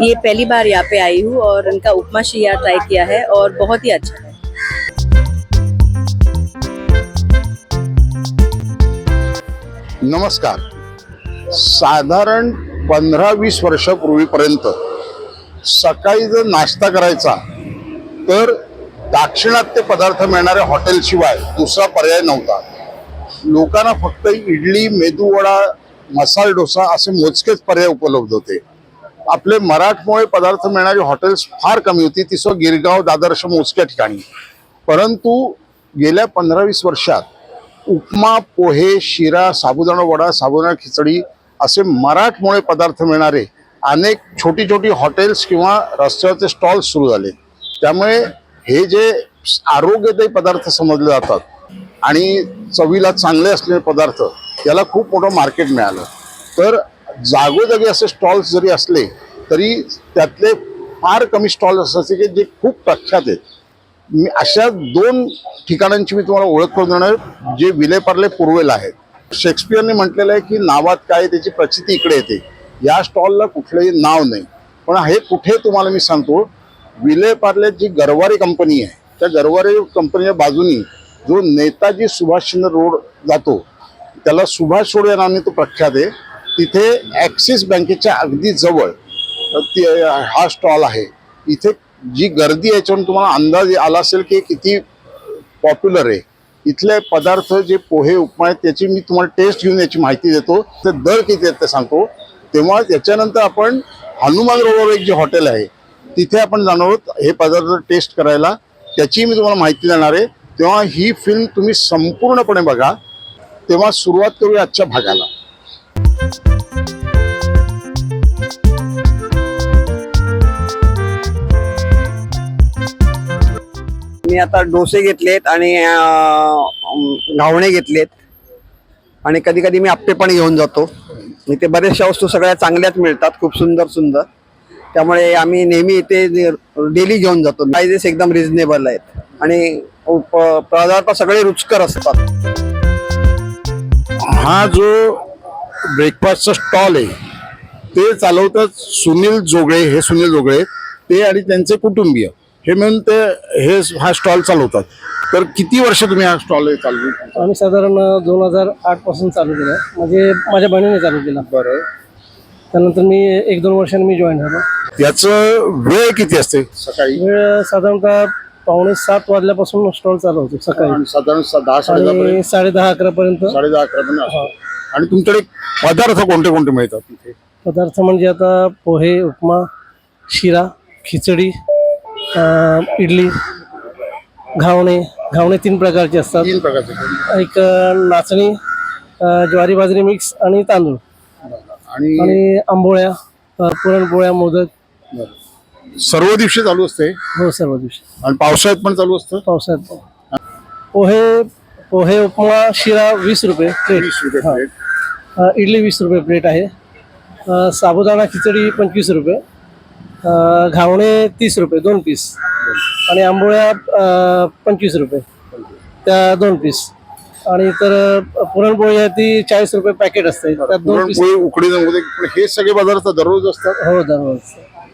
ये पहली बार यहाँ पे आई हूँ और इनका उपमा शिया ट्राई किया है और बहुत ही अच्छा है। नमस्कार। साधारण पंधरा वीस वर्षापूर्वीपर्यंत सकाळी जर नाश्ता करायचा तर दाक्षिणात्य पदार्थ मिळणाऱ्या हॉटेलशिवाय दुसरा पर्याय नव्हता. लोकांना फक्त इडली मेदूवडा मसाला डोसा असे मोजकेच पर्याय उपलब्ध होते. आपले मराठमोळे पदार्थ मिळणारी हॉटेल्स फार कमी होती. ती सो गिरगाव दादरश मोजक्या ठिकाणी. परंतु गेल्या पंधरा वीस वर्षात उपमा पोहे शिरा साबुदाणा वडा साबुदाणा खिचडी असे मराठमोळे पदार्थ मिळणारे अनेक छोटी छोटी हॉटेल्स किंवा रस्त्यावरचे स्टॉल्स सुरू झाले. त्यामुळे हे जे आरोग्यदायी पदार्थ समजले जातात आणि चवीला चांगले असलेले पदार्थ याला खूप मोठं मार्केट मिळालं. तर जागोजागी असे स्टॉल्स जरी असले तरी त्यातले फार कमी स्टॉल्स असायचे की जे खूप प्रख्यात आहेत. मी अशा दोन ठिकाणांची मी तुम्हाला ओळख करून देणार जे विलेपार्ले पूर्वेला आहेत. शेक्सपियरने म्हटलेलं आहे की नावात काय त्याची प्रचिती इकडे येते. या स्टॉलला कुठलंही नाव नाही. पण हे कुठे तुम्हाला मी सांगतो विलेपार्लेत जी गरवारी कंपनी आहे त्या गरवारे कंपनीच्या बाजूनी जो नेताजी सुभाषचंद्र रोड जातो त्याला सुभाष रोड या नावाने तो प्रख्यात आहे. तिथे ॲक्सिस बँकेच्या अगदी जवळ हा स्टॉल आहे. इथे जी गर्दी आहे याच्यावरून तुम्हाला अंदाज आला असेल की किती पॉप्युलर आहे. इथले पदार्थ जे पोहे उपमा आहेत त्याची मी तुम्हाला टेस्ट घेऊन याची माहिती देतो. ते दर किती आहेत ते सांगतो. तेव्हा त्याच्यानंतर आपण हनुमान रोडवर एक जे हॉटेल आहे तिथे आपण जाणार आहोत हे पदार्थ टेस्ट करायला. त्याची मी तुम्हाला माहिती देणार आहे. तेव्हा ही फिल्म तुम्ही संपूर्णपणे बघा. तेव्हा सुरुवात करूया आजच्या भागाला. मी आता डोसे घेतलेत आणि घावणे घेतलेत. आणि कधी कधी मी आप्पे पण घेऊन जातो. इथे बऱ्याचशा वस्तू सगळ्या चांगल्याच मिळतात खूप सुंदर सुंदर. त्यामुळे आम्ही नेहमी इथे डेली घेऊन जातो. प्राइजेस एकदम रिझनेबल आहेत. आणि उप- पदार्थ सगळे रुचकर असतात. हा जो ब्रेकफास्टचा स्टॉल आहे ते चालवतात सुनील जोगळे. हे सुनील जोगळे. ते आणि त्यांचे कुटुंबीय. हे मिळून ते हे हा स्टॉल चालवतात. तर किती वर्ष तुम्ही हा स्टॉल चालू आम्ही साधारण दोन हजार आठपासून चालू केलं म्हणजे माझ्या बहिणीने चालू केला. बरं. त्यानंतर मी एक दोन वर्षांनी मी जॉईन झालो. याचं वेळ किती असते? सकाळी? वेळ साधारणतः पावणे सात वाजल्यापासून स्टॉल चालू होतो सकाळी. साधारण सा- दहा साडे दहा आणि साडे दहा अकरा पर्यंत साडे दहा अकरा पर्यंत असतो. आणि तुमच्याकडे पदार्थ कोणते कोणते मिळतात तिथे? पदार्थ म्हणजे आता पोहे उपमा शिरा खिचडी इडली घावणे घावणे तीन प्रकारचे असतात. तीन प्रकारचे एक नाचणी अं, ज्वारी बाजरी मिक्स आणि तांदूळ. आणि आणि आंबोळ्या अं, पुरणपोळ्या मोदक. सर्व दिवशी चालू असते. हो सर्व दिवशी. आणि पावसाळ्यात पण चालू असतं? पावसाळ्यात. पोहे पोहे उपमा शिरा वीस रुपये प्लेट वीस रुपये. प्लेट. अ, इडली वीस रुपये प्लेट आहे. अ, साबुदाणा खिचडी पंचवीस रुपये. घावणे तीस रुपये दोन पीस. आणि आंबोळ्या पंचवीस रुपये. त्या दोन पीस. आणि तर पुरणपोळी आहे ती चाळीस रुपये पॅकेट असते. त्यात दोन पीस पुरणपोळी उकडीद मोदक पण हे सगळे पदार्थ दररोज असतात. हो दररोज.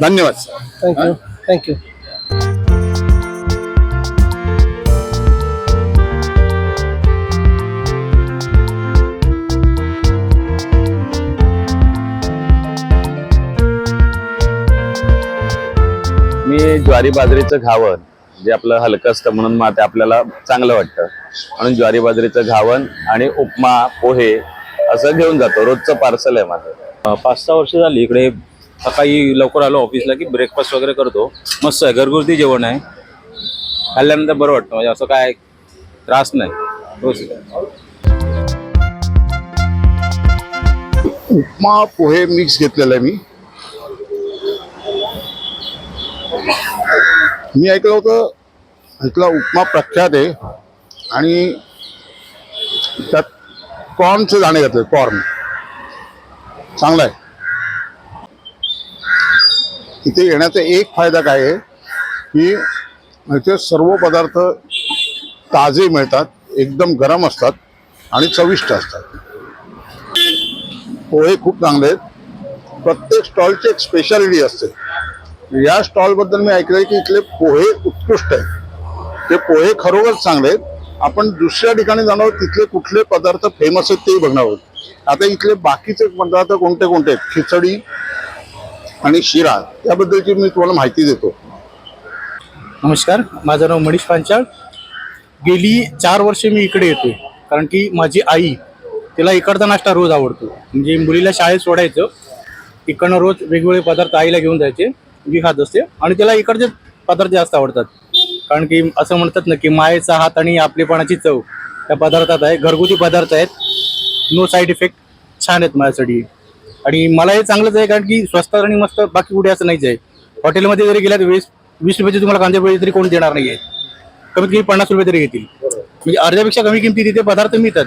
धन्यवाद थँक्यू थँक्यू ज्वारी बाजरीचं घावन जे आपलं हलकं असतं म्हणून मग ते आपल्याला चांगलं वाटतं. म्हणून ज्वारी बाजरीचं घावन आणि उपमा पोहे असं घेऊन जातो. रोजचं पार्सल आहे माझं. पाच सहा वर्ष झाली इकडे. सकाळी लवकर आलो ऑफिसला की ब्रेकफास्ट वगैरे करतो. मस्त आहे. घरगुती जेवण आहे. खाल्ल्यानंतर बरं वाटतं. म्हणजे असं काय त्रास नाही. उपमा पोहे मिक्स घेतलेला आहे मी. मी ऐकलं होतं इथला उपमा प्रख्यात आहे. आणि त्यात कॉर्नचे दाणे घातले कॉर्न. चांगला आहे. इथे येण्याचा एक फायदा काय आहे की इथे सर्व पदार्थ ताजे मिळतात एकदम गरम असतात आणि चविष्ट असतात. पोहे खूप चांगले आहेत. प्रत्येक स्टॉलची एक स्पेशालिटी असते. या स्टॉलबद्दल मी ऐकलंय की इथले पोहे उत्कृष्ट आहेत. ते पोहे खरोखर चांगले आहेत. आपण दुसऱ्या ठिकाणी जाणार आहोत तिथले कुठले पदार्थ फेमस आहेत तेही बघणार आहोत. आता इथले बाकीचे पदार्थ कोणते कोणते आहेत? खिचडी आणि शिरा त्याबद्दलची मी तुम्हाला माहिती देतो. नमस्कार माझं नाव मनीष पांचाळ. गेली चार वर्षे मी इकडे येतो कारण की माझी आई तिला इकडचा नाश्ता रोज आवडतो. म्हणजे मुलीला शाळेत सोडायचं. इकडनं रोज वेगवेगळे पदार्थ आईला घेऊन जायचे. मी खात असते आणि तिला इकडचे पदार्थ जास्त आवडतात. कारण की असं म्हणतात ना की मायेचा हात आणि आपलेपणाची चव त्या पदार्थात आहे. घरगुती पदार्थ आहेत. नो साईड इफेक्ट छान आहेत माझ्यासाठी. आणि मला हे चांगलंच आहे कारण की स्वस्त आणि मस्त बाकी कुठे असं नाहीच आहे. हॉटेलमध्ये जरी गेल्यात वीस वीस रुपयाची तुम्हाला कांदे तरी कोण देणार नाहीये. कमीत कमी पन्नास रुपये तरी घेतील. म्हणजे अर्ध्यापेक्षा कमी किमती तिथे पदार्थ मिळतात.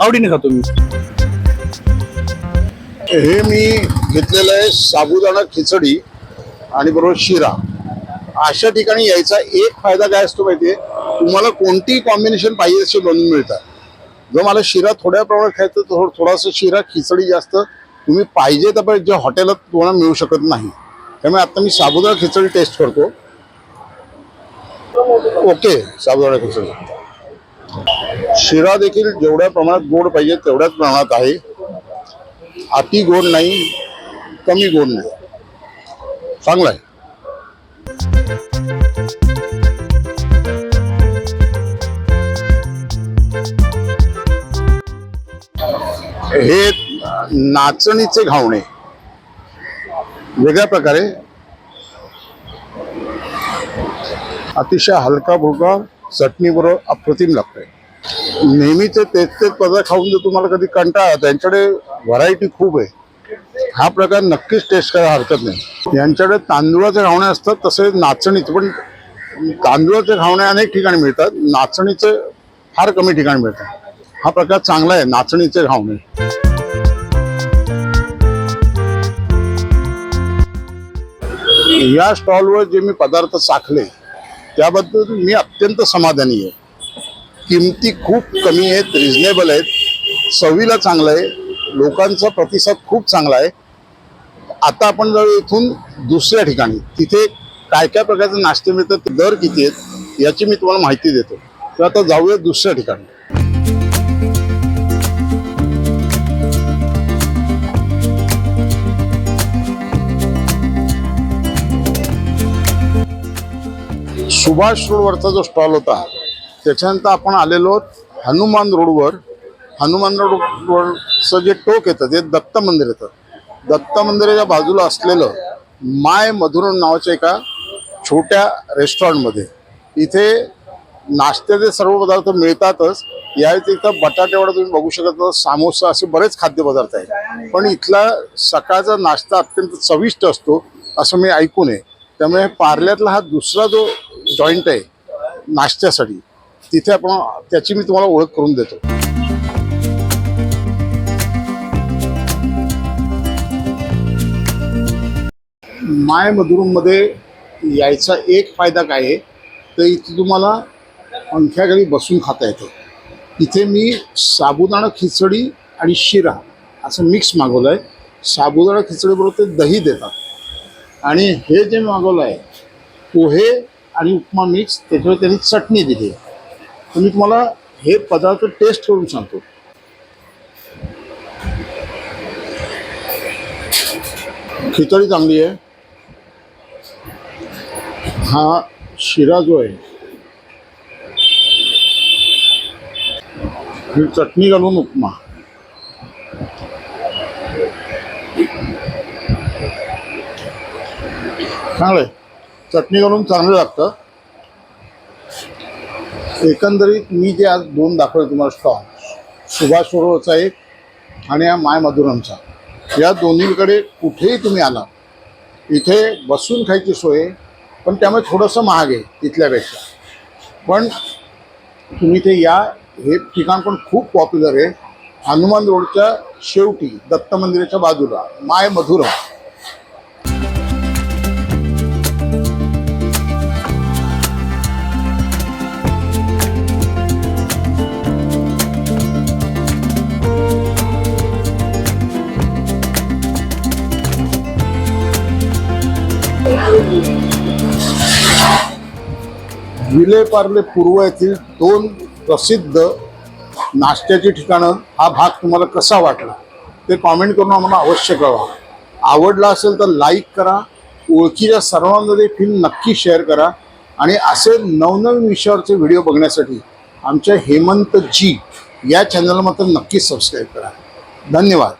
आवडीने खातो मी. हे मी घेतलेलं आहे साबुदाणा खिचडी. आणि बरोबर शिरा. अशा ठिकाणी यायचा एक फायदा काय असतो माहितीये? तुम्हाला कोणतीही कॉम्बिनेशन पाहिजे असे बनवून मिळतात. जर मला शिरा थोड्या प्रमाणात खायचं तर थोडासा शिरा खिचडी जास्त तुम्ही पाहिजे तर पण जे हॉटेलात तुम्हाला मिळू शकत नाही. त्यामुळे आता मी साबुदाणा खिचडी टेस्ट करतो. ओके साबुदाणा खिचडी. शिरा देखील जेवढ्या प्रमाणात गोड पाहिजे तेवढ्याच प्रमाणात आहे. अति गोड नाही कमी गोड नाही. चांगला आहे. हे नाचणीचे घावणे. वेगळ्या प्रकारे. अतिशय हलका भुलका चटणीबरोबर अप्रतिम लागतंय. नेहमीचे तेच तेच पदार्थ खाऊन जर तुम्हाला कधी कंटाळा त्यांच्याकडे व्हरायटी खूप आहे. हा प्रकार नक्कीच टेस्ट करायला हरकत नाही. यांच्याकडे तांदूळाचे घावणे असतात तसे नाचणीचे पण तांदूळाचे घावणे अनेक ठिकाणी मिळतात. नाचणीचे फार कमी ठिकाणी मिळतात. हा प्रकार चांगला आहे नाचणीचे घावणे. या स्टॉलवर जे मी पदार्थ चाखले त्याबद्दल मी अत्यंत समाधानी आहे. किमती खूप कमी आहेत रिजनेबल आहेत. चवीला चांगलं आहे. लोकांचा प्रतिसाद खूप चांगला आहे. आता आपण जर इथून दुसऱ्या ठिकाणी तिथे काय काय प्रकारचे नाश्ते मिळतात दर किती आहेत याची मी तुम्हाला माहिती देतो. तर आता जाऊया दुसऱ्या ठिकाणी. सुभाष रोडवरचा जो स्टॉल होता त्याच्यानंतर आपण आलेलो आहोत हनुमान रोडवर. हनुमान रोडवरचं जे टोक येतं ते दत्त मंदिर येतं दत्त मंदिराच्या बाजूला असलेलं माय मधुरम नावाच्या एका छोट्या रेस्टॉरंटमध्ये. इथे नाश्त्याचे सर्व पदार्थ मिळतातच. या व्यतिरिक्त बटाटे तुम्ही बघू शकत सामोसा असे बरेच खाद्यपदार्थ आहेत. पण इथला सकाळचा नाश्ता अत्यंत चविष्ट असतो असं मी ऐकून आहे त्यामुळे पार्ल्यातला हा दुसरा जो जॉईंट आहे नाश्त्यासाठी तिथे आपण त्याची मी तुम्हाला ओळख करून देतो. माय मधुरूममध्ये यायचा एक फायदा काय आहे तर इथे तुम्हाला पंख्याखाली बसून खाता येतं. इथे मी साबुदाणा खिचडी आणि शिरा असं मिक्स मागवलं आहे. साबुदाणा खिचडीबरोबर ते दही देतात. आणि हे जे मागवलं आहे पोहे आणि उपमा मिक्स त्याच्यावर त्यांनी चटणी दिली आहे. तर मी तुम्हाला हे पदार्थ टेस्ट करून सांगतो. खिचडी चांगली आहे. हा शिरा जो आहे ही चटणी घालून उपमा. चांगलं आहे. चटणी घालून चांगलं लागतं. एकंदरीत मी जे आज दोन दाखवले तुम्हाला स्टॉल सुभाष सरोवरचा एक आणि हा माय मधुरमचा. या दोन्हीकडे कुठेही तुम्ही आला इथे बसून खायची सोय पण त्यामुळे थोडंसं महाग आहे तिथल्यापेक्षा. पण तुम्ही ते या हे ठिकाण पण खूप पॉप्युलर आहे. हनुमान रोडच्या शेवटी दत्त मंदिराच्या बाजूला माय मधुरा विलेपार्ले पूर्व येथील दोन प्रसिद्ध नाश्त्याची ठिकाणं हा भाग तुम्हाला कसा वाटला? ते कॉमेंट करून आम्हाला अवश्य कळवा. आवडला असेल तर लाईक करा ओळखीच्या सर्वांमध्ये फिल्म नक्की शेअर करा आणि असे नवनवीन विषयावरचे व्हिडिओ बघण्यासाठी आमच्या हेमंत जी या चॅनल मात्र नक्की सबस्क्राईब करा. धन्यवाद.